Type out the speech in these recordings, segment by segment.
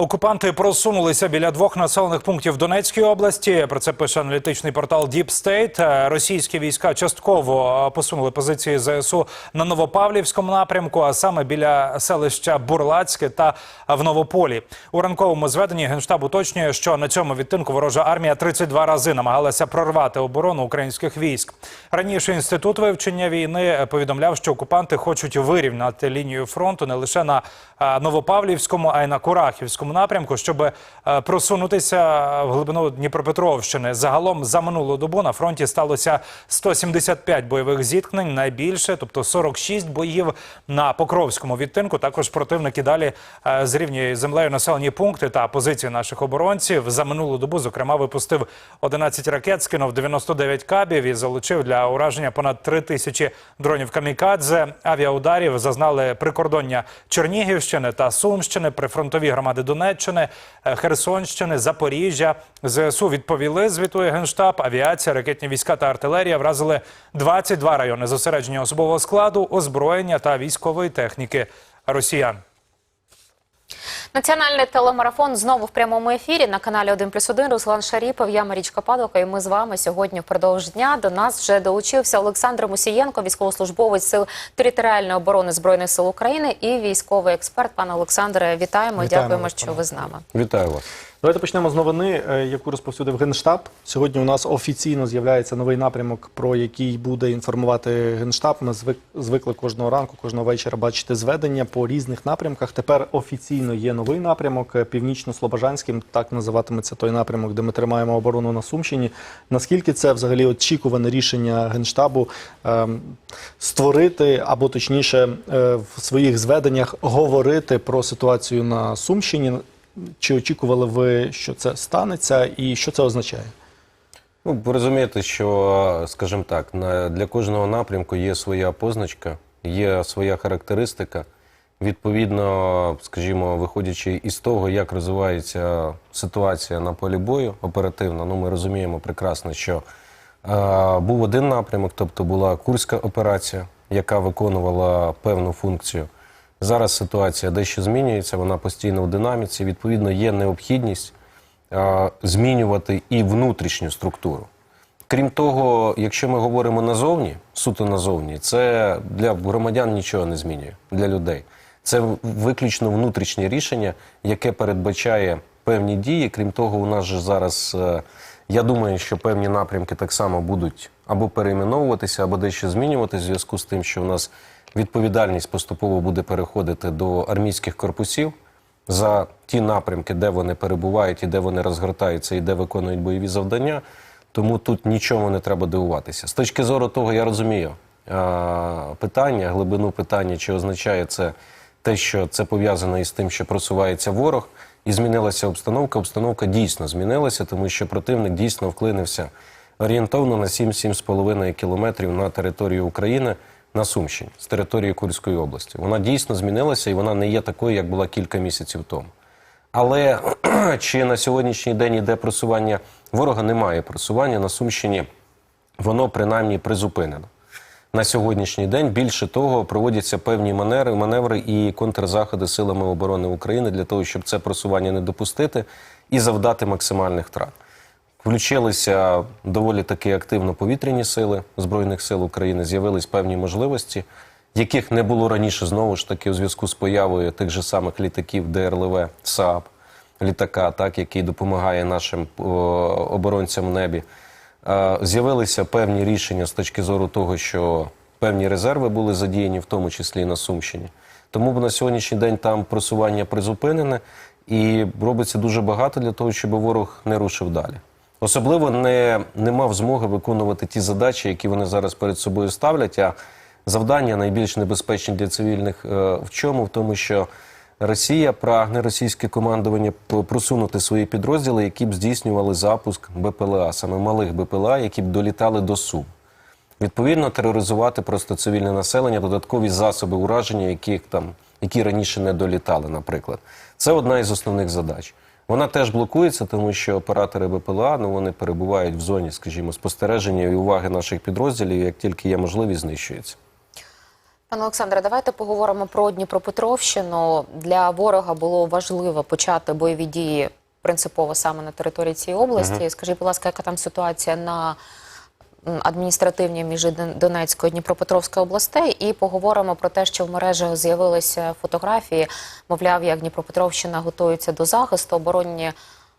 Окупанти просунулися біля двох населених пунктів Донецької області. Про це пише аналітичний портал Deep State. Е, Російські війська частково е, посунули позиції ЗСУ на Новопавлівському напрямку, а саме біля селища Бурлацьке та в Новополі. У ранковому зведенні генштаб уточнює, що на цьому відтинку ворожа армія 32 рази намагалася прорвати оборону українських військ. Раніше інститут вивчення війни повідомляв, що окупанти хочуть вирівняти лінію фронту не лише на е, Новопавлівському, а й на Курахівському напрямку, щоб е, просунутися в глибину Дніпропетровщини. Загалом за минулу добу на фронті сталося 175 бойових зіткнень, найбільше, тобто 46 боїв на Покровському відтинку. Також противники далі е, зрівнює землею населені пункти та позиції наших оборонців. За минулу добу, зокрема, випустив 11 ракет, скинув 99 кабів і залучив для ураження понад 3 тисячі дронів камікадзе. Авіаударів зазнали прикордоння Чернігівщини та Сумщини, прифронтові громади Донеччини, е, Херсонщини, Запоріжжя. ЗСУ відповіли, звітує генштаб. Авіація, ракетні війська та артилерія вразили 22 райони зосередження особового складу, озброєння та військової техніки росіян. Національний телемарафон знову в прямому ефірі на каналі 1 плюс 1. Руслан Шаріпов, я Марічка Падока. І ми з вами сьогодні впродовж дня. До нас вже долучився Олександр Мусієнко, військовослужбовець сил територіальної оборони збройних сил України і військовий експерт. Пане Олександре, вітаємо. Вітаємо Дякуємо, вас, що пане ви з нами. Вітаю вас. Давайте почнемо з новини, е, яку розповсюдив Генштаб. Сьогодні у нас офіційно з'являється новий напрямок, про який буде інформувати Генштаб. Ми звик, звикли кожного ранку, кожного вечора бачити зведення по різних напрямках. Тепер офіційно є новий напрямок е, північно-слобожанським. Так називатиметься той напрямок, де ми тримаємо оборону на Сумщині. Наскільки це взагалі очікуване рішення Генштабу ем, створити або точніше е, в своїх зведеннях говорити про ситуацію на Сумщині? Чи очікували ви, що це станеться, і що це означає? Ну, ви розумієте, що, скажімо так, для кожного напрямку є своя позначка, є своя характеристика. Відповідно, скажімо, виходячи із того, як розвивається ситуація на полі бою оперативно, ну ми розуміємо прекрасно, що е, був один напрямок, тобто була Курська операція, яка виконувала певну функцію. Зараз ситуація дещо змінюється, вона постійно в динаміці. Відповідно, є необхідність змінювати і внутрішню структуру. Крім того, якщо ми говоримо назовні, суто назовні, це для громадян нічого не змінює для людей. Це виключно внутрішнє рішення, яке передбачає певні дії. Крім того, у нас же зараз, е, я думаю, що певні напрямки так само будуть або перейменовуватися, або дещо змінюватися в зв'язку з тим, що у нас відповідальність поступово буде переходити до армійських корпусів за ті напрямки, де вони перебувають і де вони розгортаються, і де виконують бойові завдання. Тому тут нічого не треба дивуватися. З точки зору того, я розумію питання, глибину питання, чи означає це те, що це пов'язано із тим, що просувається ворог, і змінилася обстановка. Обстановка дійсно змінилася, тому що противник дійсно вклинився орієнтовно на 7-7,5 кілометрів на територію України на Сумщині з території Курської області. Вона дійсно змінилася і вона не є такою, як була кілька місяців тому. Але чи на сьогоднішній день іде просування ворога? Немає просування на Сумщині, воно принаймні призупинено. На сьогоднішній день більше того проводяться певні маневри, маневри і контрзаходи силами оборони України для того, щоб це просування не допустити і завдати максимальних втрат. Включилися доволі таки активно повітряні сили Збройних сил України, з'явились певні можливості, яких не було раніше знову ж таки у зв'язку з появою тих же самих літаків ДРЛВ СААП, літака, так, який допомагає нашим оборонцям в небі. З'явилися певні рішення з точки зору того, що певні резерви були задіяні, в тому числі і на Сумщині. Тому на сьогоднішній день там просування призупинене і робиться дуже багато для того, щоб ворог не рушив далі. Особливо не, не мав змоги виконувати ті задачі, які вони зараз перед собою ставлять. А завдання найбільш небезпечні для цивільних е, в чому? В тому, що Росія прагне російське командування просунути свої підрозділи, які б здійснювали запуск БПЛА, саме малих БПЛА, які б долітали до Сум. Відповідно, тероризувати просто цивільне населення, додаткові засоби ураження, яких там, які раніше не долітали, наприклад. Це одна із основних задач. Вона теж блокується, тому що оператори БПЛА ну, вони перебувають в зоні, скажімо, спостереження і уваги наших підрозділів, як тільки є можливість, знищується. Пане Олександре, давайте поговоримо про Дніпропетровщину. Для ворога було важливо почати бойові дії принципово саме на території цієї області. Скажіть, будь ласка, яка там ситуація на м, адміністративній між Донецькою і Дніпропетровською областей? І поговоримо про те, що в мережах з'явилися фотографії, мовляв, як Дніпропетровщина готується до захисту, оборонні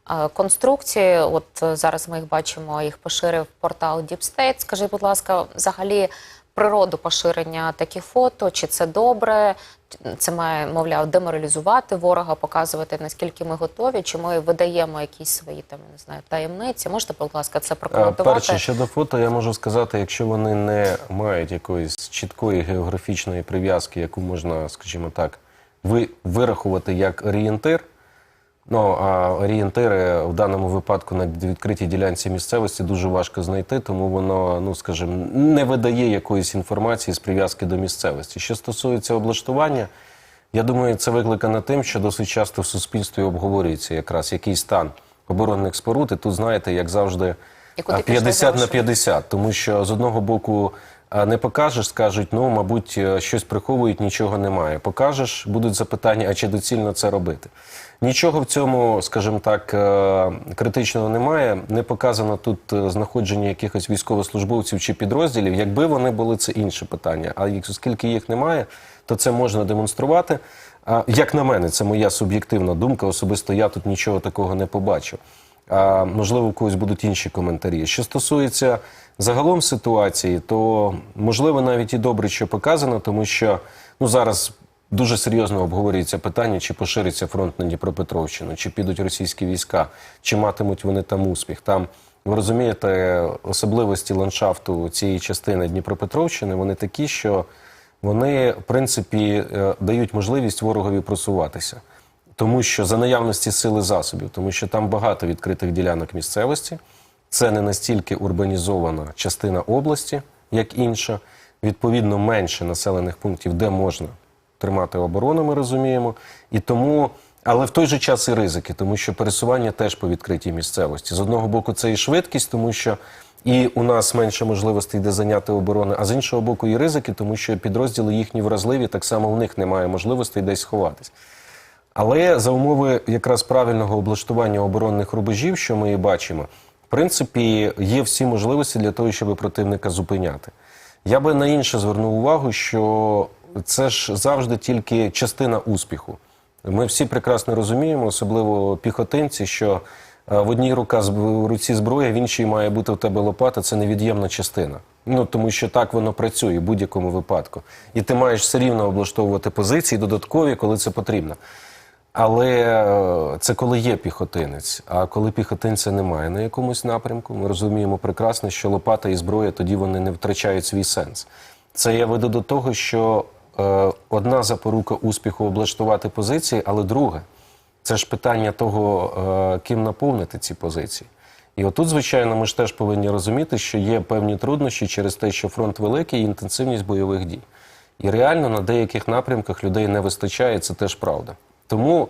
е, конструкції. От е, зараз ми їх бачимо, їх поширив портал Deep State. Скажіть, будь ласка, взагалі природу поширення таких фото, чи це добре? Це має, мовляв, деморалізувати ворога, показувати наскільки ми готові, чи ми видаємо якісь свої там не знаю таємниці. Можете, будь ласка, це прокоментувати? Перше, щодо фото, я можу сказати, якщо вони не мають якоїсь чіткої географічної прив'язки, яку можна, скажімо так, ви, вирахувати як орієнтир. Ну, а орієнтири в даному випадку на відкритій ділянці місцевості дуже важко знайти, тому воно, ну скажімо, не видає якоїсь інформації з прив'язки до місцевості. Що стосується облаштування, я думаю, це викликано тим, що досить часто в суспільстві обговорюється якраз який стан оборонних споруд. І тут, знаєте, як завжди, І куди а, пішли 50 на 50. Тому що з одного боку а, не покажеш, скажуть, ну, мабуть, е, щось приховують, нічого немає. Покажеш, будуть запитання, а чи доцільно це робити. Нічого в цьому, скажімо так, е, критичного немає. Не показано тут е, знаходження якихось військовослужбовців чи підрозділів. Якби вони були, це інше питання. А оскільки їх немає, то це можна демонструвати. Як на мене, це моя суб'єктивна думка. Особисто я тут нічого такого не побачив. Можливо, у когось будуть інші коментарі. Що стосується загалом ситуації, то можливо навіть і добре, що показано, тому що ну зараз дуже серйозно обговорюється питання, чи пошириться фронт на Дніпропетровщину, чи підуть російські війська, чи матимуть вони там успіх. Там ви розумієте, особливості ландшафту цієї частини Дніпропетровщини вони такі, що вони, в принципі, е, дають можливість ворогові просуватися. Тому що за наявності сили засобів, тому що там багато відкритих ділянок місцевості, це не настільки урбанізована частина області, як інша. Відповідно, менше населених пунктів, де можна тримати оборону, ми розуміємо. І тому, але в той же час і ризики, тому що пересування теж по відкритій місцевості. З одного боку, це і швидкість, тому що і у нас менше можливостей де зайняти оборони, а з іншого боку, і ризики, тому що підрозділи їхні вразливі, так само в них немає можливостей десь сховатись. Але за умови якраз правильного облаштування оборонних рубежів, що ми і бачимо, в принципі, є всі можливості для того, щоб противника зупиняти. Я би на інше звернув увагу, що це ж завжди тільки частина успіху. Ми всі прекрасно розуміємо, особливо піхотинці, що е, в одній рука руці зброя, в іншій має бути в тебе лопата. Це невід'ємна частина. Ну тому що так воно працює в будь-якому випадку. І ти маєш все рівно облаштовувати позиції додаткові, коли це потрібно. Але е, це коли є піхотинець. А коли піхотинця немає на якомусь напрямку, ми розуміємо прекрасно, що лопата і зброя тоді вони не втрачають свій сенс. Це я веду до того, що е, одна запорука успіху облаштувати позиції, але друге це ж питання того, е, ким наповнити ці позиції. І отут, звичайно, ми ж теж повинні розуміти, що є певні труднощі через те, що фронт великий і інтенсивність бойових дій. І реально на деяких напрямках людей не вистачає, це теж правда. Тому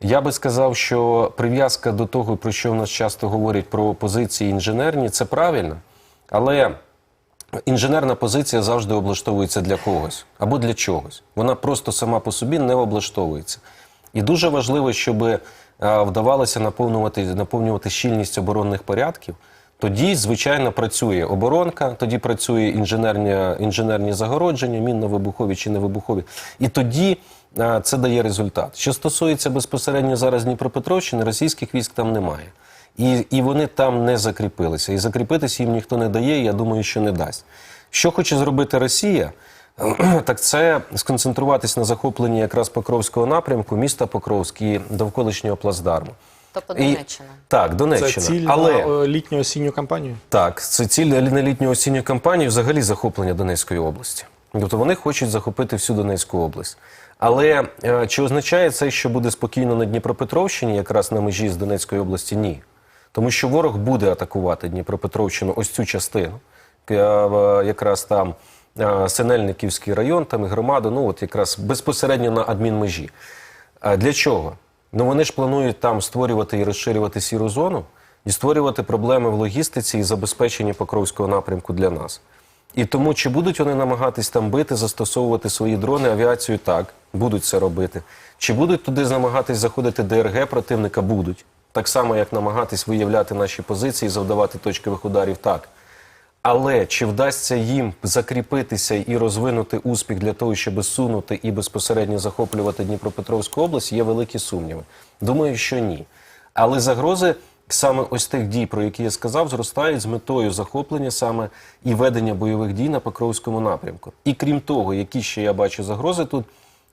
я би сказав, що прив'язка до того, про що в нас часто говорять про позиції інженерні, це правильно. Але інженерна позиція завжди облаштовується для когось або для чогось. Вона просто сама по собі не облаштовується. І дуже важливо, щоб е, вдавалося наповнювати, наповнювати щільність оборонних порядків. Тоді, звичайно, працює оборонка, тоді працює інженерні, інженерні загородження, мінно-вибухові чи невибухові. І тоді це дає результат. Що стосується безпосередньо зараз Дніпропетровщини, російських військ там немає. І, і вони там не закріпилися. І закріпитися їм ніхто не дає, і я думаю, що не дасть. Що хоче зробити Росія? Так це сконцентруватись на захопленні якраз Покровського напрямку, міста Покровськ і довколишнього плацдарму. Тобто І- Донеччина. Так, Це Донеччина. ціль Але на е, літню осінню кампанію. так, це ціль на літню осінню кампанію взагалі захоплення Донецької області. Тобто вони хочуть захопити всю Донецьку область. Але е, чи означає це, що буде спокійно на Дніпропетровщині, якраз на межі з Донецької області? Ні. Тому що ворог буде атакувати Дніпропетровщину, ось цю частину, е, якраз там е, Синельниківський район, там і громада, ну от якраз безпосередньо на адмінмежі. Для чого? Ну вони ж планують там створювати і розширювати сіру зону і створювати проблеми в логістиці і забезпеченні Покровського напрямку для нас. І тому чи будуть вони намагатись там бити, застосовувати свої дрони, авіацію так, будуть це робити. Чи будуть туди намагатись заходити ДРГ противника? Будуть. Так само, як намагатись виявляти наші позиції, завдавати точкових ударів, так. Але чи вдасться їм закріпитися і розвинути успіх для того, щоб сунути і безпосередньо захоплювати Дніпропетровську область, є великі сумніви. Думаю, що ні. Але загрози саме ось тих дій, про які я сказав, зростають з метою захоплення саме і ведення бойових дій на Покровському напрямку. І крім того, які ще я бачу загрози тут,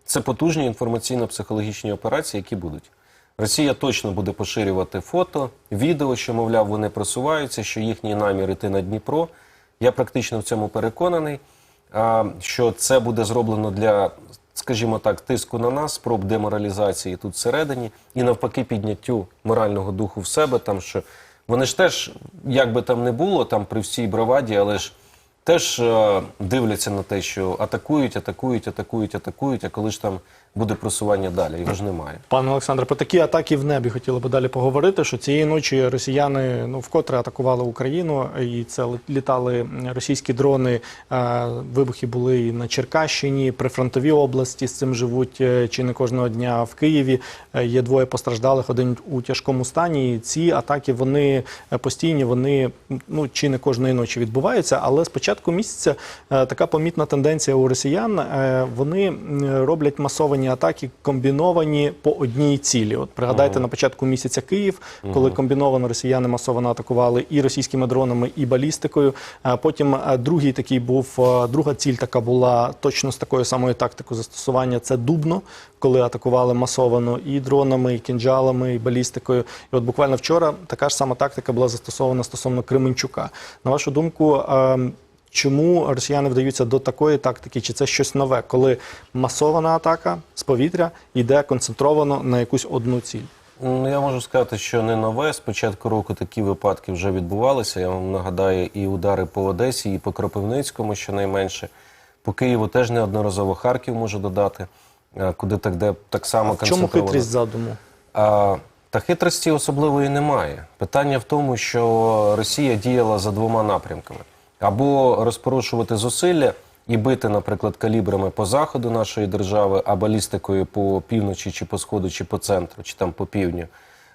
це потужні інформаційно-психологічні операції, які будуть. Росія точно буде поширювати фото, відео, що, мовляв, вони просуваються, що їхній намір іти на Дніпро. Я практично в цьому переконаний, що це буде зроблено для, скажімо так, тиску на нас, спроб деморалізації тут всередині, і навпаки, підняттю морального духу в себе. Там що вони ж теж, як би там не було, там при всій браваді, але ж теж е, дивляться на те, що атакують, атакують, атакують, атакують. А коли ж там буде просування далі, його ж немає. Пане Олександре, про такі атаки в небі хотіли би далі поговорити. Що цієї ночі росіяни ну вкотре атакували Україну, і це лі- літали російські дрони. е, Вибухи були і на Черкащині, прифронтові області з цим живуть е, чи не кожного дня в Києві. Є двоє постраждалих, один у тяжкому стані. І ці атаки вони постійні, вони ну чи не кожної ночі відбуваються. Але з початку місяця е, така помітна тенденція у росіян. е, Вони роблять масовані атаки, комбіновані по одній цілі. От пригадайте на початку місяця Київ, коли комбіновано росіяни масово атакували і російськими дронами, і балістикою. А Потім е, другий такий був е, друга ціль, така була точно з такою самою тактикою застосування. Це Дубно, коли атакували масовано і дронами, і кінжалами, і балістикою. І от буквально вчора така ж сама тактика була застосована стосовно Кременчука. На вашу думку. Чому росіяни вдаються до такої тактики? Чи це щось нове, коли масована атака з повітря йде концентровано на якусь одну ціль? Ну, я можу сказати, що не нове. З початку року такі випадки вже відбувалися. Я вам нагадаю і удари по Одесі, і по Кропивницькому, щонайменше. По Києву теж неодноразово Харків можу додати, е, куди так, де так само В чому хитрість задуму? А, та хитрості особливої немає. Питання в тому, що Росія діяла за двома напрямками: або розпорушувати зусилля і бити, наприклад, калібрами по заходу нашої держави, а балістикою по півночі, чи по сходу, чи по центру, чи там по півдню,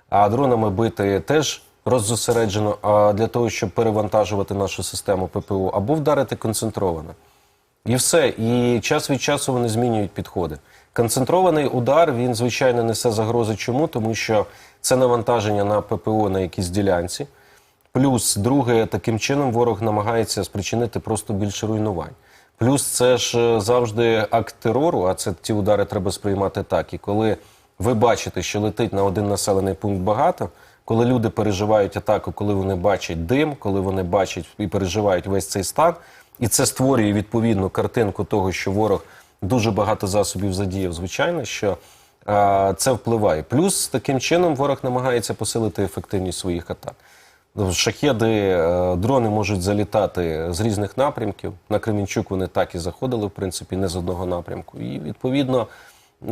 а дронами бити теж роззосереджено а для того, щоб перевантажувати нашу систему ППО, або вдарити концентровано. І все. І час від часу вони змінюють підходи. Концентрований удар він звичайно несе загрози. Чому? Тому що це навантаження на ППО на якійсь ділянці. Плюс, друге, таким чином ворог намагається спричинити просто більше руйнувань. Плюс це ж е, завжди акт терору, а це ті удари треба сприймати так. І коли ви бачите, що летить на один населений пункт багато, коли люди переживають атаку, коли вони бачать дим, коли вони бачать і переживають весь цей стан, і це створює відповідну картинку того, що ворог дуже багато засобів задіяв, звичайно, що а, це впливає. Плюс таким чином ворог намагається посилити ефективність своїх атак. Ну, Шахеди, е, дрони можуть залітати з різних напрямків. На Кремінчук вони так і заходили, в принципі, не з одного напрямку. І відповідно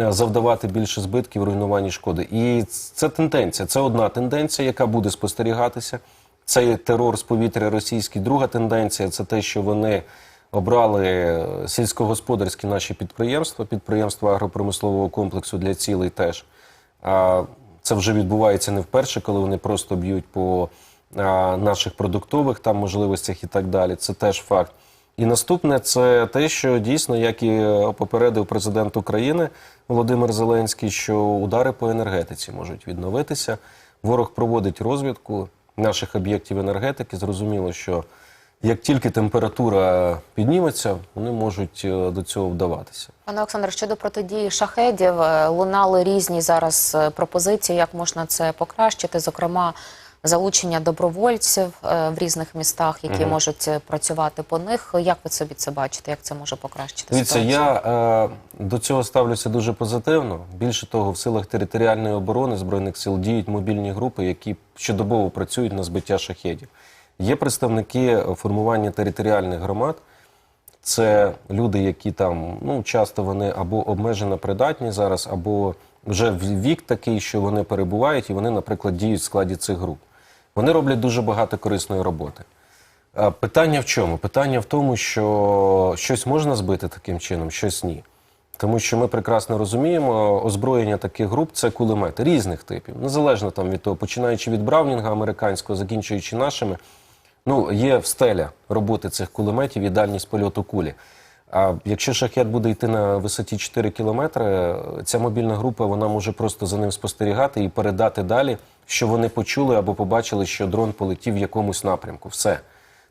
е, завдавати більше збитків, руйнувань шкоди. І це тенденція. Це одна тенденція, яка буде спостерігатися. Це терор з повітря російський. Друга тенденція це те, що вони обрали е, сільськогосподарські наші підприємства, підприємства агропромислового комплексу для цілей теж. Це вже відбувається не вперше, коли вони просто б'ють по наших продуктових там можливостях і так далі. Це теж факт. І наступне це те, що дійсно, як і е, попередив президент України Володимир Зеленський, що удари по енергетиці можуть відновитися. Ворог проводить розвідку наших об'єктів енергетики. Зрозуміло, що як тільки температура підніметься, вони можуть е, до цього вдаватися. Пане Олександр, щодо протидії шахедів, е, лунали різні зараз пропозиції, як можна це покращити, зокрема. Залучення добровольців е, в різних містах, які можуть е, працювати по них. Як ви собі це бачите? Як це може покращити Дивіться, ситуацію? я е, до цього ставлюся дуже позитивно. Більше того, в силах територіальної оборони збройних сил діють мобільні групи, які щодобово працюють на збиття шахедів. Є представники формування територіальних громад. Це люди, які там ну часто вони або обмежено придатні зараз, або вже вік такий, що вони перебувають, і вони, наприклад, діють в складі цих груп. Вони роблять дуже багато корисної роботи. Питання в чому? Питання в тому, що щось можна збити таким чином, щось ні. Тому що ми прекрасно розуміємо, озброєння таких груп це кулемети різних типів, незалежно там від того, починаючи від Браунінга американського, закінчуючи нашими. Ну, є встеля роботи цих кулеметів і дальність польоту кулі. А якщо шахет буде йти на висоті 4 кілометри, ця мобільна група вона може просто за ним спостерігати і передати далі, що вони почули або побачили, що дрон полетів в якомусь напрямку. Все.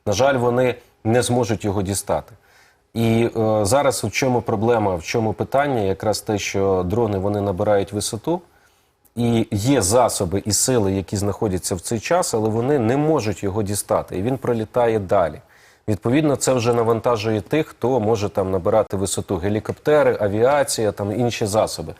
На жаль, вони не зможуть його дістати. І е, зараз в чому проблема, в чому питання? Якраз те, що дрони вони набирають висоту, і є засоби і сили, які знаходяться в цей час, але вони не можуть його дістати, і він пролітає далі. Відповідно, це вже навантажує тих, хто може там набирати висоту гелікоптери, авіація, там інші засоби.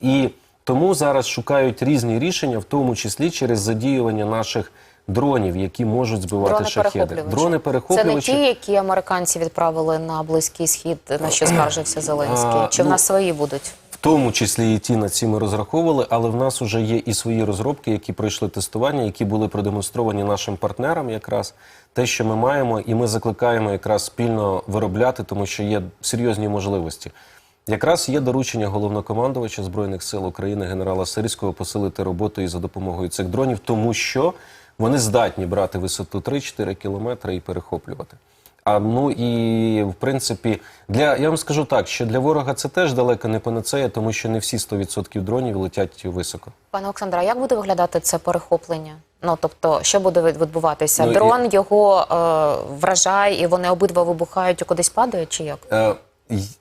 І тому зараз шукають різні рішення, в тому числі через задіювання наших дронів, які можуть збивати шахеди. Дрони-перехоплювачі. Це не ті, які американці відправили на Близький Схід, на що скаржився Зеленський? А, Чи в ну, нас свої будуть? В тому числі і ті на ці ми розраховували, але в нас вже є і свої розробки, які пройшли тестування, які були продемонстровані нашим партнерам, якраз те, що ми маємо, і ми закликаємо якраз спільно виробляти, тому що є серйозні можливості. Якраз є доручення головнокомандувача збройних сил України генерала Сирського посилити роботу і за допомогою цих дронів, тому що вони здатні брати висоту 3-4 кілометри і перехоплювати. А ну і в принципі, для я вам скажу так, що для ворога це теж далеко не панацея, тому що не всі 100% дронів летять високо. Пане Олександре, а як буде виглядати це перехоплення? Ну тобто, що буде відбуватися? Ну, і- Дрон його е, вражає, і вони обидва вибухають і кудись падають, чи як? Е,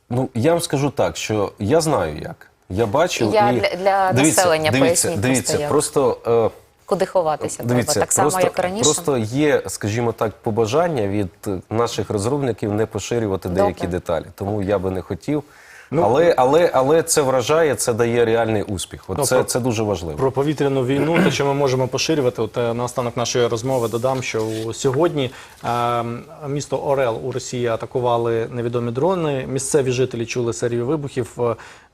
ну я вам скажу так, що я знаю як. Я бачив Я і... для- для дивіться, населення дивіться, поясніть дивіться, просто просто. Е, Куди ховатися Дивіться, треба? Так само, просто, як раніше. Просто є, скажімо так, побажання від наших розробників не поширювати деякі деталі. Тому я би не хотів. Але, але, але це вражає, це дає реальний успіх. От Ну, це, про- це дуже важливо. Про повітряну війну, те, що ми можемо поширювати, от е, наостанок нашої розмови додам, що сьогодні е, місто Орел у Росії атакували невідомі дрони. Місцеві жителі чули серію вибухів.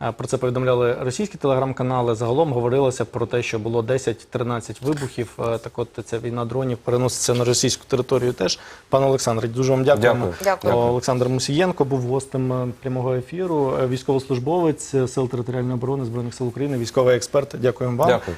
Е, Про це повідомляли російські телеграм-канали. Загалом говорилося про те, що було 10-13 вибухів. Е, Так от ця війна дронів переноситься на російську територію теж. Пане Олександре, дуже вам дякуємо. Дякую. Дякую. Олександр Мусієнко був гостем е, прямого ефіру. Військовослужбовець е, Сил територіальної оборони Збройних сил України, військовий експерт. Дякуємо вам. Дякую.